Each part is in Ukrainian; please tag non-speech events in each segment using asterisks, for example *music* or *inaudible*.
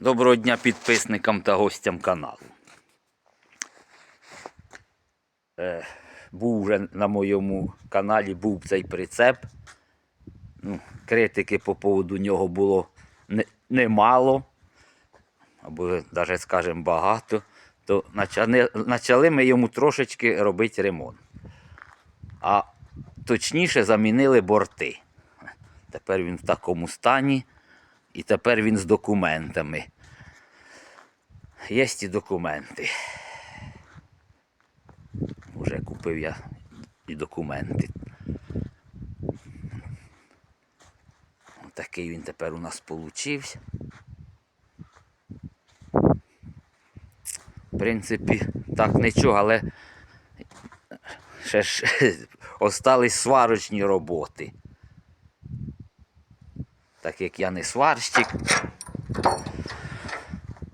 Доброго дня підписникам та гостям каналу. Е, був вже на моєму каналі був цей прицеп. Ну, критики по поводу нього було не- немало, або навіть, скажімо, багато. То почали ми йому трошечки робити ремонт. А точніше замінили борти. Тепер він в такому стані. І тепер він з документами. Є ті документи. Уже купив я і документи. Такий він тепер у нас получився. В принципі, так нічого, але ще ж *laughs* остались сварочні роботи. Так як я не сварщик.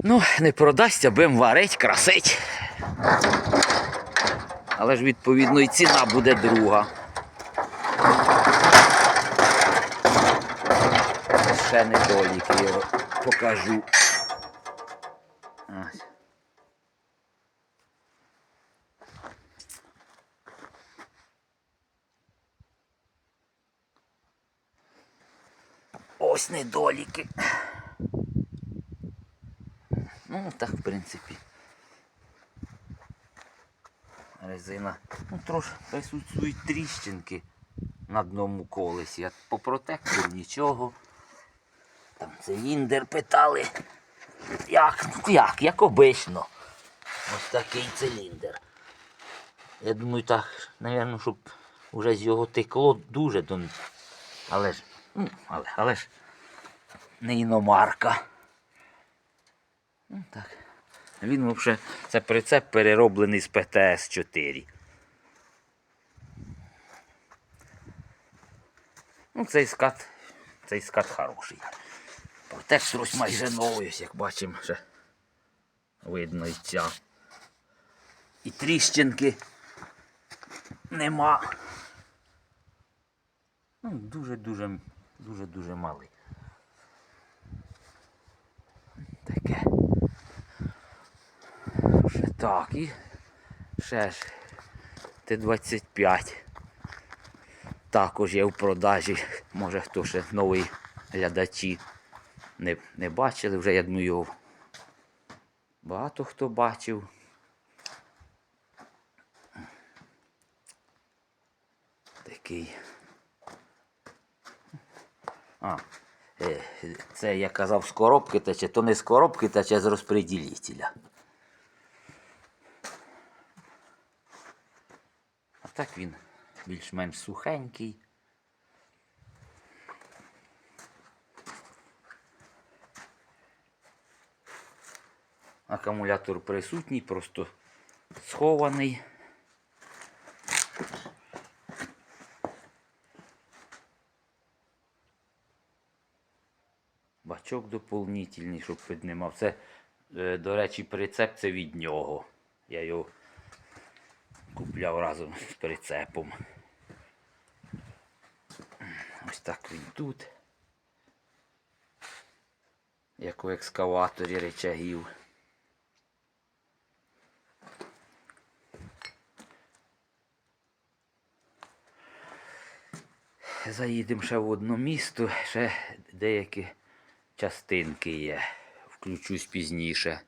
Ну, не продасться, будемо варить, красить. Але ж відповідно і ціна буде друга. Ще недоліки я покажу. Ось недоліки. Ну, так, в принципі. Резина. Ну, трошки присутствують тріщинки на одному колесі. А по протектору нічого. Там циліндр питали. Як? Ну, Як? Як обично. Ось такий циліндр. Я думаю, так, напевно, щоб вже з його текло дуже до. Але ж, ну, але, але ж не іномарка. Ну, так. Він взагалі, це прицеп перероблений з ПТС-4. Ну, цей скат, цей скат хороший. Теж щось майже новий, як бачимо, вже видно і ця. І тріщинки нема. Ну, дуже-дуже, дуже-дуже малий. Таке. Ще так, і ще ж Т-25. Також є в продажі. Може хто ще новий глядачі не, не бачили, вже я думаю, його багато хто бачив. Такий. А, це я казав з коробки тече, то не з коробки тече, а з розпреділителя. А так він більш-менш сухенький. Акумулятор присутній, просто схований. Бачок доповнительний, щоб піднімав. Це, е, до речі, прицеп це від нього. Я його купляв разом з прицепом. Ось так він тут. Як у екскаваторі речагів. Заїдемо ще в одне місто, ще деякі частинки є. Включусь пізніше.